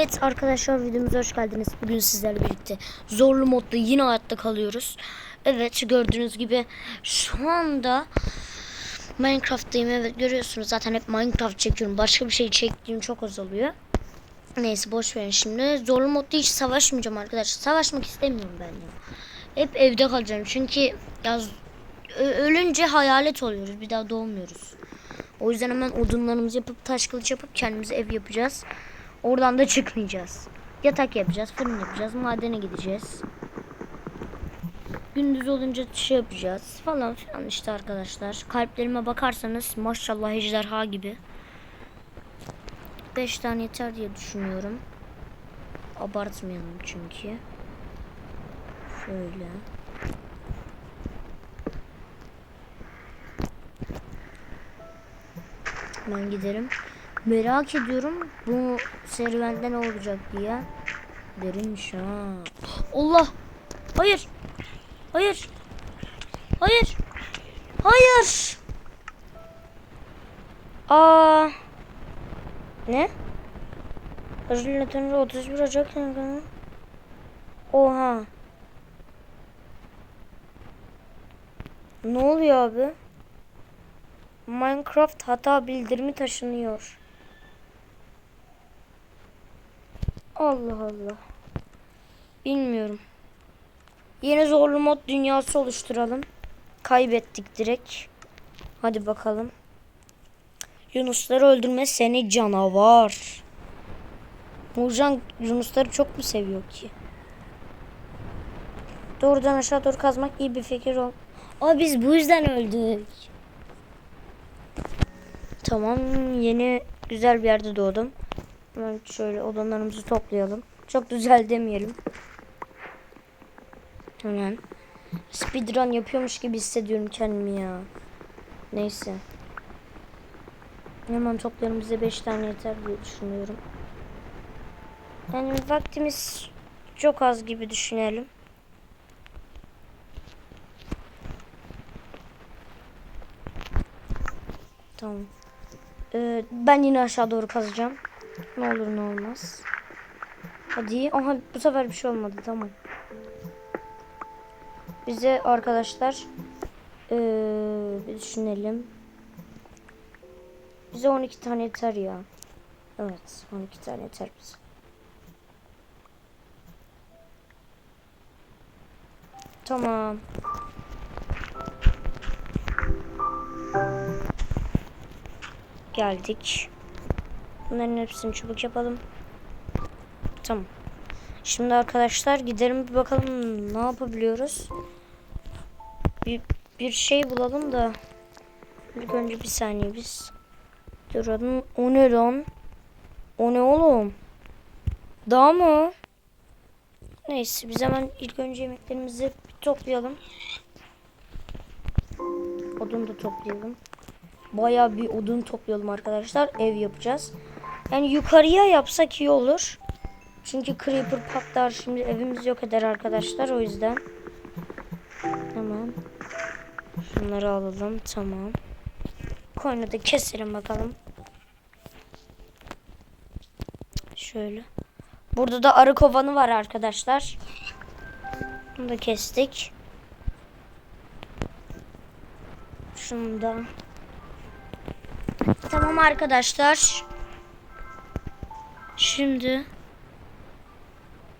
Evet arkadaşlar videomuza hoş geldiniz. Bugün sizlerle birlikte zorlu modda yine hayatta kalıyoruz. Evet gördüğünüz gibi şu anda Minecraft'tayım. Evet görüyorsunuz zaten hep Minecraft çekiyorum. Başka bir şey çektiğim çok az oluyor. Neyse boş verin şimdi. Zorlu modda hiç savaşmayacağım arkadaşlar. Savaşmak istemiyorum ben ya. Hep evde kalacağım çünkü ya ö- ölünce hayalet oluyoruz. Bir daha doğmuyoruz. O yüzden hemen odunlarımızı yapıp taş kılıç yapıp kendimize ev yapacağız. Oradan da çıkmayacağız. Yatak yapacağız, fırın yapacağız, madene gideceğiz. Gündüz olunca şey yapacağız falan filan işte arkadaşlar. Kalplerime bakarsanız maşallah ejderha gibi. 5 tane yeter diye düşünüyorum. Abartmayalım çünkü. Şöyle. Hemen giderim. Merak ediyorum bu serüvende ne olacak diye. Derin şa. Allah. Hayır. Hayır. Hayır. Hayır. Aa. Ne? Hazırlatınca 31 Ocak yanı. Oha. Ne oluyor abi? Minecraft hata bildirimi taşınıyor. Allah Allah. Bilmiyorum. Yeni zorlu mod dünyası oluşturalım. Kaybettik direkt. Hadi bakalım. Yunusları öldürme seni canavar. Nurcan Yunusları çok mu seviyor ki? Doğrudan aşağı doğru kazmak iyi bir fikir ol. Aa biz bu yüzden öldük. Tamam yeni güzel bir yerde doğdum. Hemen şöyle odanlarımızı toplayalım. Çok güzel demeyelim. Hemen. Speedrun yapıyormuş gibi hissediyorum kendimi ya. Neyse. Hemen toplayalım bize 5 tane yeter diye düşünüyorum. Yani vaktimiz çok az gibi düşünelim. Tamam. Ee, ben yine aşağı doğru kazacağım. Ne olur ne olmaz. Hadi. Aha bu sefer bir şey olmadı. Tamam. Bize arkadaşlar ee, bir düşünelim. Bize 12 tane yeter ya. Evet 12 tane yeter bize. Tamam. Geldik. Bunların hepsini çubuk yapalım. Tamam. Şimdi arkadaşlar gidelim bir bakalım ne yapabiliyoruz. Bir, bir şey bulalım da. İlk önce bir saniye biz. Duralım. O ne lan? O ne oğlum? Dağ mı? Neyse biz hemen ilk önce yemeklerimizi bir toplayalım. Odun da toplayalım. Bayağı bir odun toplayalım arkadaşlar. Ev yapacağız. Yani yukarıya yapsak iyi olur. Çünkü creeper patlar şimdi evimizi yok eder arkadaşlar o yüzden. Tamam. Şunları alalım tamam. Koyunu da keselim bakalım. Şöyle. Burada da arı kovanı var arkadaşlar. Bunu da kestik. Şunu da. Tamam arkadaşlar. Şimdi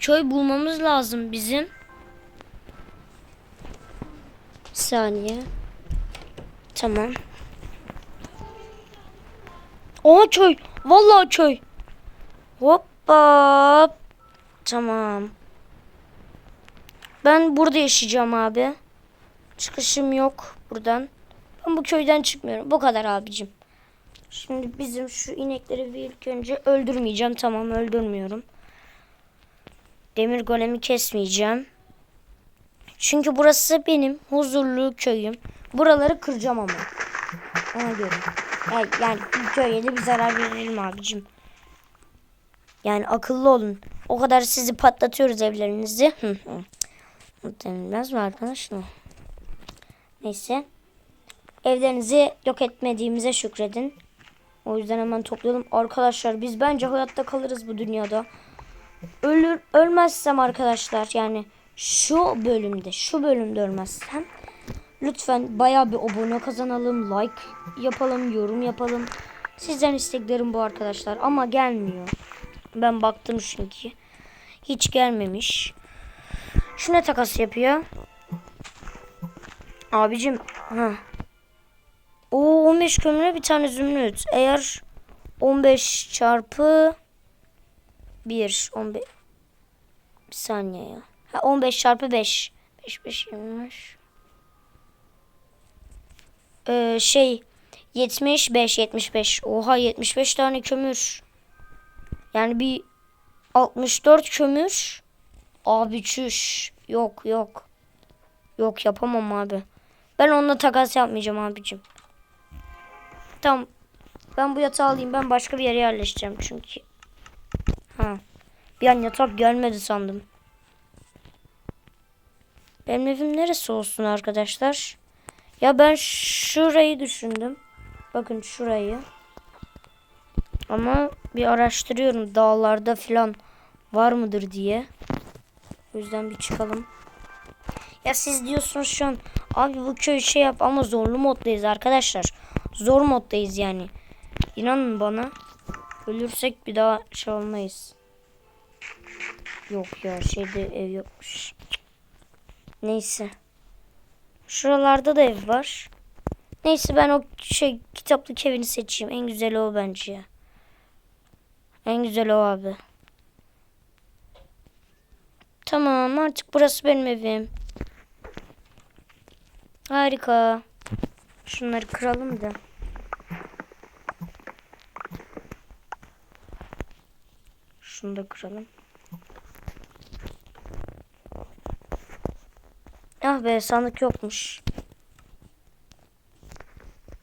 köy bulmamız lazım bizim. Bir saniye. Tamam. Oha köy. Vallahi köy. Hoppa. Tamam. Ben burada yaşayacağım abi. Çıkışım yok buradan. Ben bu köyden çıkmıyorum. Bu kadar abicim. Şimdi bizim şu inekleri bir ilk önce öldürmeyeceğim. Tamam öldürmüyorum. Demir golemi kesmeyeceğim. Çünkü burası benim huzurlu köyüm. Buraları kıracağım ama. Ona göre. Yani, yani köye de bir zarar verelim abicim. Yani akıllı olun. O kadar sizi patlatıyoruz evlerinizi. Denilmez mi arkadaşlar? Neyse. Evlerinizi yok etmediğimize şükredin. O yüzden hemen toplayalım. Arkadaşlar biz bence hayatta kalırız bu dünyada. Ölür ölmezsem arkadaşlar yani şu bölümde şu bölümde ölmezsem lütfen bayağı bir abone kazanalım. Like yapalım, yorum yapalım. Sizden isteklerim bu arkadaşlar ama gelmiyor. Ben baktım çünkü. Hiç gelmemiş. Şu ne takas yapıyor? Abicim. Ha. O 15 kömüre bir tane zümrüt. Eğer 15 çarpı 1 15 bir saniye ya. Ha, 15 çarpı 5. 5 5 25. Ee, şey 75 75. Oha 75 tane kömür. Yani bir 64 kömür. Abi çüş. Yok yok. Yok yapamam abi. Ben onunla takas yapmayacağım abicim. Tamam. Ben bu yatağı alayım. Ben başka bir yere yerleşeceğim çünkü. Ha. Bir an yatak gelmedi sandım. Benim evim neresi olsun arkadaşlar? Ya ben şurayı düşündüm. Bakın şurayı. Ama bir araştırıyorum dağlarda falan var mıdır diye. O yüzden bir çıkalım. Ya siz diyorsunuz şu an abi bu köy şey yap ama zorlu moddayız arkadaşlar. Zor moddayız yani. İnanın bana. Ölürsek bir daha şey olmayız. Yok ya şeyde ev yokmuş. Neyse. Şuralarda da ev var. Neyse ben o şey kitaplık evini seçeyim. En güzeli o bence. En güzel o abi. Tamam artık burası benim evim. Harika. Şunları kıralım da. Şunu da kıralım. Ah be sandık yokmuş.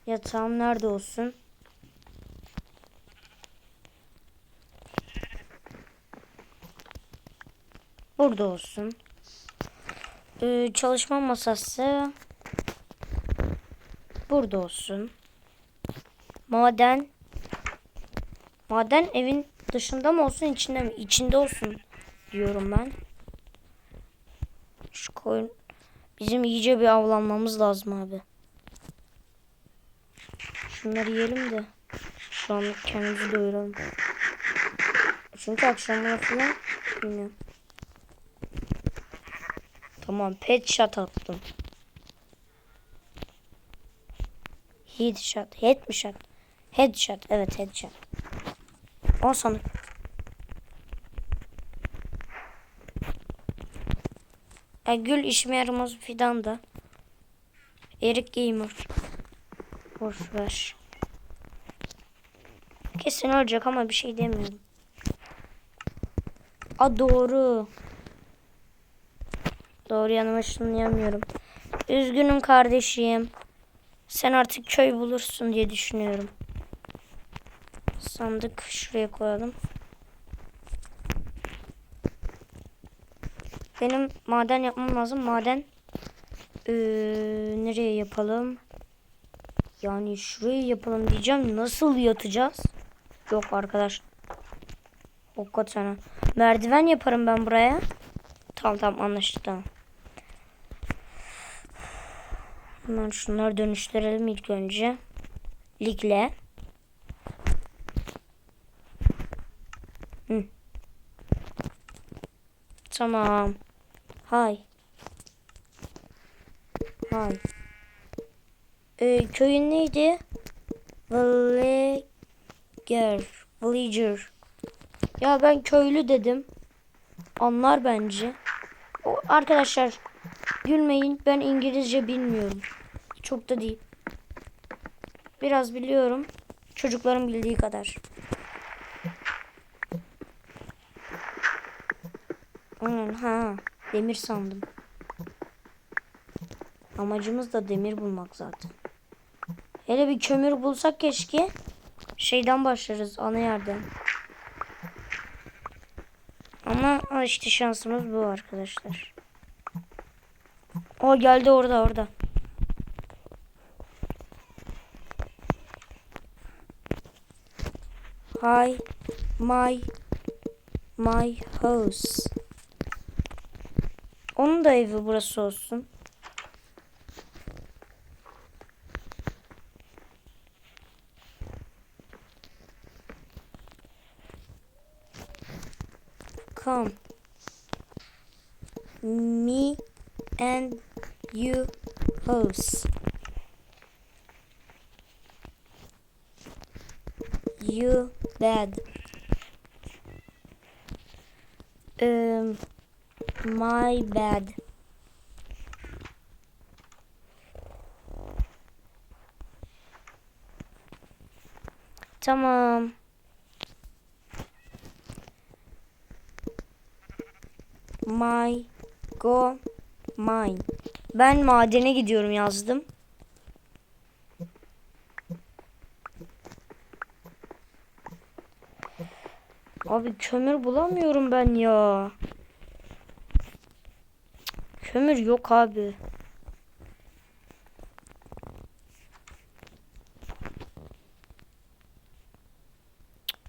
Yatağım nerede olsun? Burada olsun. Ee, çalışma masası burada olsun. Maden maden evin dışında mı olsun içinde mi? İçinde olsun diyorum ben. Şu koyun bizim iyice bir avlanmamız lazım abi. Şunları yiyelim de şu an kendimizi doyuralım. Çünkü akşamlar falan bilmiyorum. Tamam pet shot attım. Headshot. Head mi shot? Headshot. Evet headshot. O sanırım. E, gül işime yaramaz fidan da. Erik Gamer. Boş ver. Kesin olacak ama bir şey demiyorum. A doğru. Doğru yanıma ışınlayamıyorum. Üzgünüm kardeşim. Sen artık köy bulursun diye düşünüyorum. Sandık şuraya koyalım. Benim maden yapmam lazım. Maden ee, nereye yapalım? Yani şuraya yapalım diyeceğim. Nasıl yatacağız? Yok arkadaş. Hakikaten. Merdiven yaparım ben buraya. Tamam tamam anlaştık tamam. Hemen şunları dönüştürelim ilk önce. Likle. Hı. Tamam. Hay. Hay. Ee, köyün neydi? Villager. Villager. Ya ben köylü dedim. Anlar bence. O, arkadaşlar gülmeyin ben İngilizce bilmiyorum. Çok da değil. Biraz biliyorum. Çocukların bildiği kadar. Aynen ha. Demir sandım. Amacımız da demir bulmak zaten. Hele bir kömür bulsak keşke. Şeyden başlarız ana yerden. Ama işte şansımız bu arkadaşlar. O geldi orada orada. Hi. My. My house. Onun da evi burası olsun. House. You bad. Um, my bad. Tamam. My go mine. Ben madene gidiyorum yazdım. Abi kömür bulamıyorum ben ya. Kömür yok abi.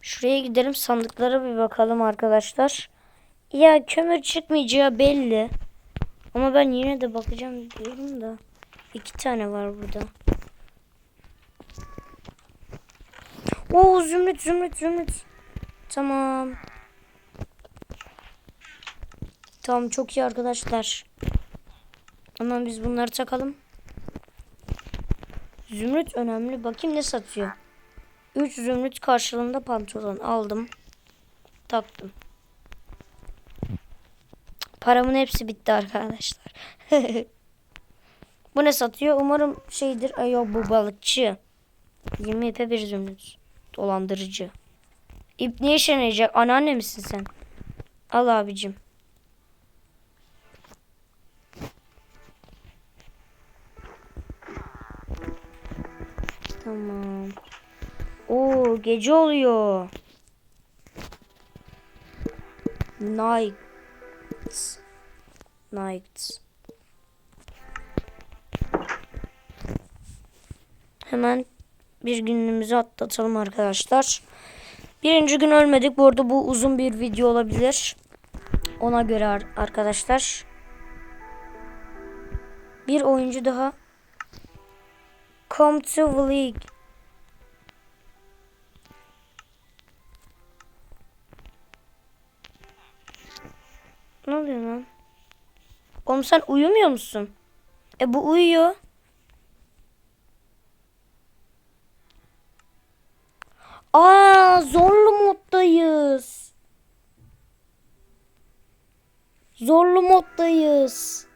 Şuraya gidelim sandıklara bir bakalım arkadaşlar. Ya kömür çıkmayacağı belli. Ama ben yine de bakacağım diyorum da. İki tane var burada. Oo zümrüt zümrüt zümrüt. Tamam. Tamam çok iyi arkadaşlar. Hemen biz bunları takalım. Zümrüt önemli. Bakayım ne satıyor. 3 zümrüt karşılığında pantolon aldım. Taktım. Paramın hepsi bitti arkadaşlar. bu ne satıyor? Umarım şeydir. Ay bu balıkçı. 20 ipe bir zümrüt. Dolandırıcı. İp niye şenecek? Anneanne misin sen? Al abicim. Tamam. Oo gece oluyor. Night. Night. Hemen bir günümüzü atlatalım arkadaşlar. Birinci gün ölmedik. Bu arada bu uzun bir video olabilir. Ona göre ar- arkadaşlar. Bir oyuncu daha. Come to the league. Ne oluyor lan? Oğlum sen uyumuyor musun? E bu uyuyor. Aa zorlu moddayız. Zorlu moddayız.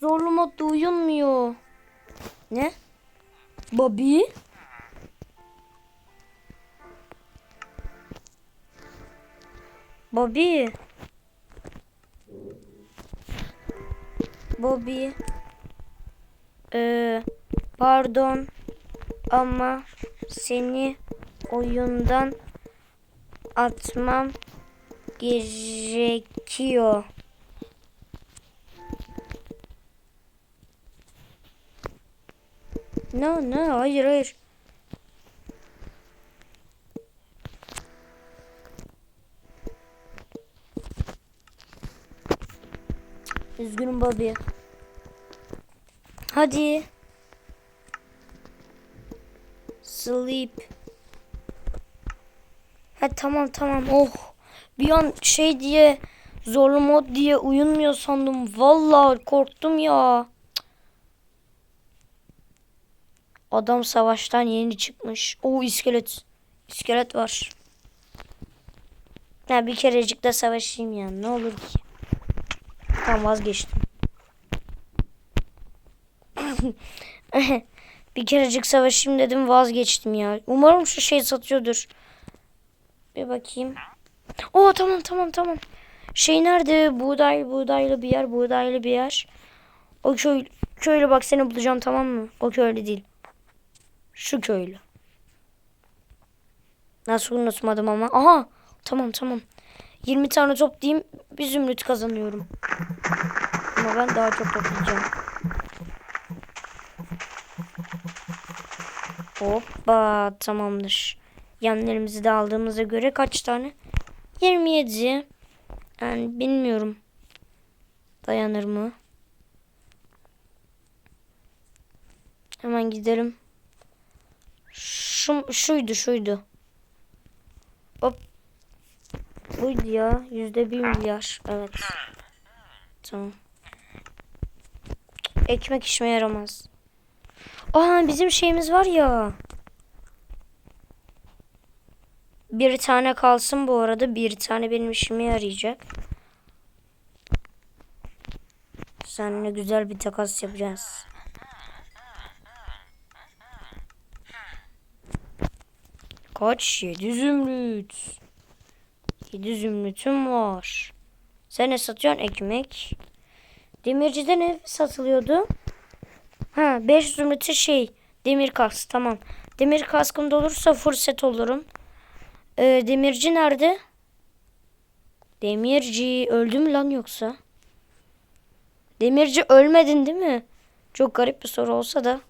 Zorlu modda uyunmuyor. Ne? Bobby? Bobby. Bobby. Ee, pardon ama seni oyundan atmam gerekiyor. No no hayır hayır. Üzgünüm Bobby. Hadi. Sleep. Ha tamam tamam. Oh. Bir an şey diye zorlu mod diye uyunmuyor sandım. Vallahi korktum ya. Adam savaştan yeni çıkmış. O iskelet. İskelet var. Ya bir kerecik de savaşayım ya. Ne olur ki. Tamam vazgeçtim. bir kerecik savaşayım dedim vazgeçtim ya. Umarım şu şey satıyordur. Bir bakayım. Oo tamam tamam tamam. Şey nerede? Buğday, buğdaylı bir yer, buğdaylı bir yer. O köy, köylü bak seni bulacağım tamam mı? O köylü değil. Şu köylü. Nasıl unutmadım ama. Aha tamam tamam. 20 tane toplayayım bir zümrüt kazanıyorum. Ama ben daha çok toplayacağım. Hoppa tamamdır. Yanlarımızı da aldığımıza göre kaç tane? 27. Yani bilmiyorum. Dayanır mı? Hemen gidelim. Şu, şuydu şuydu. Hop. Buydu ya. Yüzde bir milyar. Evet. Tamam. Ekmek işime yaramaz. Aa bizim şeyimiz var ya. Bir tane kalsın bu arada. Bir tane benim işime yarayacak. Seninle güzel bir takas yapacağız. Kaç? Yedi zümrüt. Yedi zümrütüm var. Sen ne satıyorsun? Ekmek. Demircide ne satılıyordu? Ha 5 zümrütü şey. Demir kask tamam. Demir kaskım da olursa fırsat olurum. Ee, demirci nerede? Demirci öldü mü lan yoksa? Demirci ölmedin değil mi? Çok garip bir soru olsa da.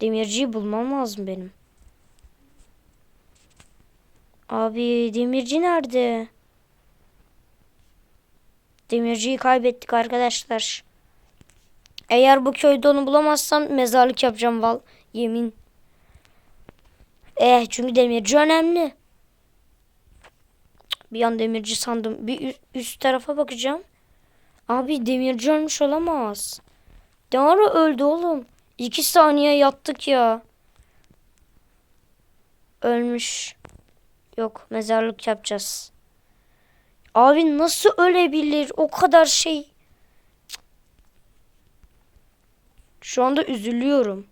Demirciyi bulmam lazım benim. Abi demirci nerede? Demirciyi kaybettik arkadaşlar. Eğer bu köyde onu bulamazsam mezarlık yapacağım val. Yemin. Eh çünkü demirci önemli. Bir an demirci sandım. Bir üst, tarafa bakacağım. Abi demirci ölmüş olamaz. Ne ara öldü oğlum? İki saniye yattık ya. Ölmüş. Yok mezarlık yapacağız. Abi nasıl ölebilir? O kadar şey. Şu anda üzülüyorum.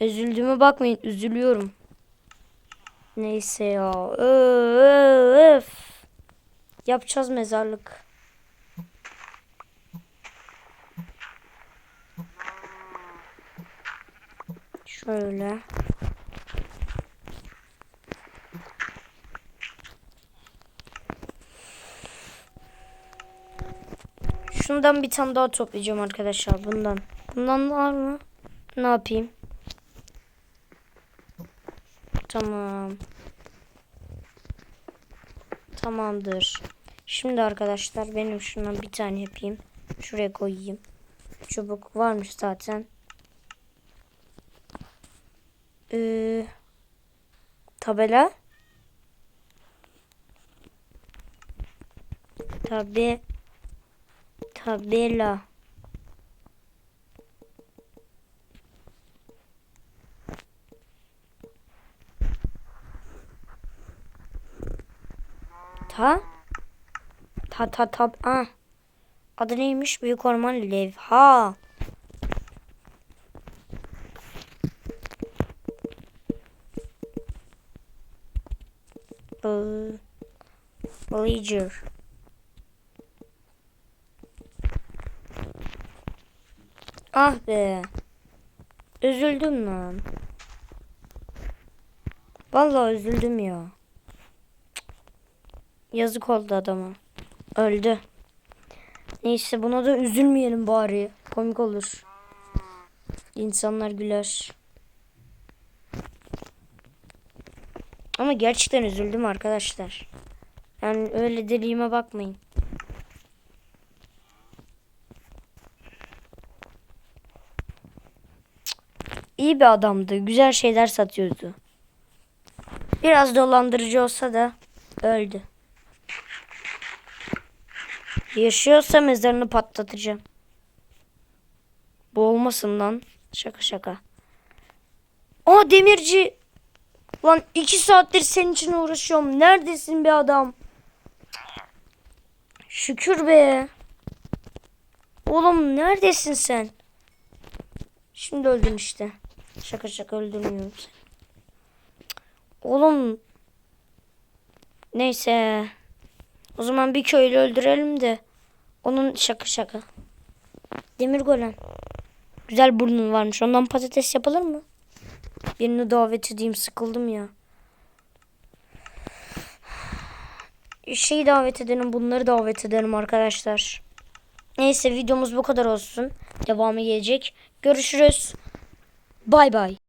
Üzüldüğüme bakmayın üzülüyorum. Neyse ya. Öf. Yapacağız mezarlık. Şöyle. Şundan bir tane daha toplayacağım arkadaşlar bundan. Bundan var mı? Ne yapayım? Tamam. Tamamdır. Şimdi arkadaşlar benim şundan bir tane yapayım. Şuraya koyayım. Çubuk varmış zaten. Ee, tabela. Tabi. Tabela. Ta. Ta ta ta. Ah. Adı neymiş? Büyük orman levha. Bıl. Ah be. Üzüldüm lan. Vallahi üzüldüm ya. Yazık oldu adama. Öldü. Neyse buna da üzülmeyelim bari. Komik olur. İnsanlar güler. Ama gerçekten üzüldüm arkadaşlar. Yani öyle dediğime bakmayın. İyi bir adamdı. Güzel şeyler satıyordu. Biraz dolandırıcı olsa da öldü. Yaşıyorsa mezarını patlatacağım. Bu olmasın lan. Şaka şaka. Aa demirci. Lan iki saattir senin için uğraşıyorum. Neredesin be adam? Şükür be. Oğlum neredesin sen? Şimdi öldün işte. Şaka şaka öldürmüyorum seni. Oğlum. Neyse. O zaman bir köylü öldürelim de. Onun şaka şaka. Demir golem. Güzel burnun varmış. Ondan patates yapılır mı? Birini davet edeyim. Sıkıldım ya. Şeyi davet edelim. Bunları davet edelim arkadaşlar. Neyse videomuz bu kadar olsun. Devamı gelecek. Görüşürüz. Bay bay.